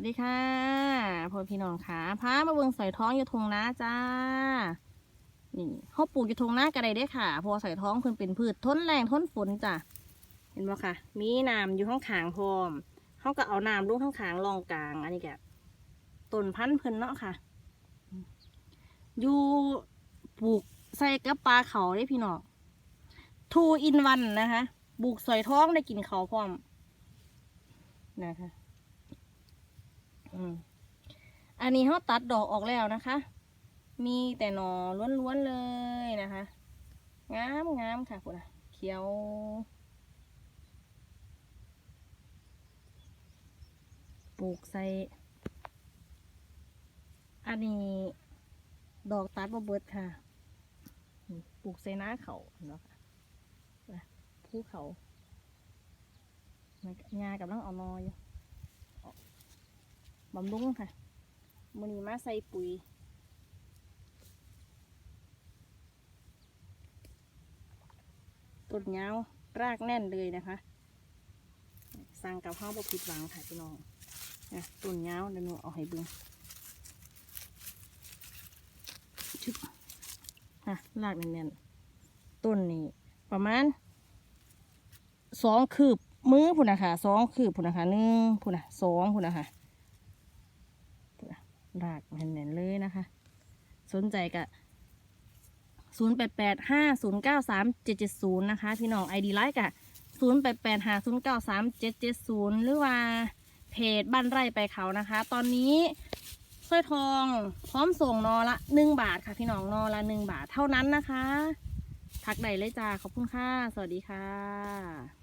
วัสดีค่ะพ่อพี่น้องค่ะพามาเบิ่งสอยท้องอยู่ทงนาจ้า นี่เขาปลูกอยู่ทงนาก็ได้เด้ค่ะพราะว่าสอยท้องเพิ่นเป็นพืชทนแรงทนฝนจ้ะ เห็นบ่ค่ะ มีน้ำอยู่ข้างขางพร้อมเขาก็เอาน้ำลงข้างขางรองกลาง อันนี้แกต้นพันธุ์เพิ่นเนาะค่ะ อยู่ปลูกใส่กับปลาเขาได้พี่น้องทูอินวันนะคะปลูกสอยท้องได้กินเขาพร้อมนะคะ อันนี้เขาตัดดอกออกแล้วนะคะ มีแต่หนอล้วนๆเลยนะคะ งามงามค่ะคุณอะเขียวปลูกใส่ อันนี้ดอกตัดบเบิดค่ะ ปลูกใส่หน้าเขาเนาะค่ะภูเขางากำลังเอานออยู่ บำรุงค่ะมือนี้มาใส่ปุ๋ย ต้นยาวรากแน่นเลยนะคะ สั่งกับข้าวบผิดหวังค่ะพี่น้องนะต้นยาวเดี๋ยวหนูเอาให้เบิ่งชึบฮะรากแน่นๆ ต้นนี้ประมาณสองคืบมือพุ่นนะคะสองคืบพุ่นนะคะหนึ่งพุ่นนะสองพุ่นนะคะ รากแน่นๆเลยนะคะ สนใจก็ศูนย์แปดแปดห้าศูนย์เก้าสามเจ็ดเจ็ดศูนย์นะคะ พี่น้องไอดีไลค์กะศูนย์แปดแปดห้าศูนย์เก้าสามเจ็ดเจ็ดศูนย์หรือว่าเพจบ้านไร่ไปเขานะคะ ตอนนี้สร้อยทองพร้อมส่งนอละหนึ่งบาทค่ะ พี่น้องนอละหนึ่งบาทเท่านั้นนะคะ ทักใดเลยจ้าขอบคุณค่ะ สวัสดีค่ะ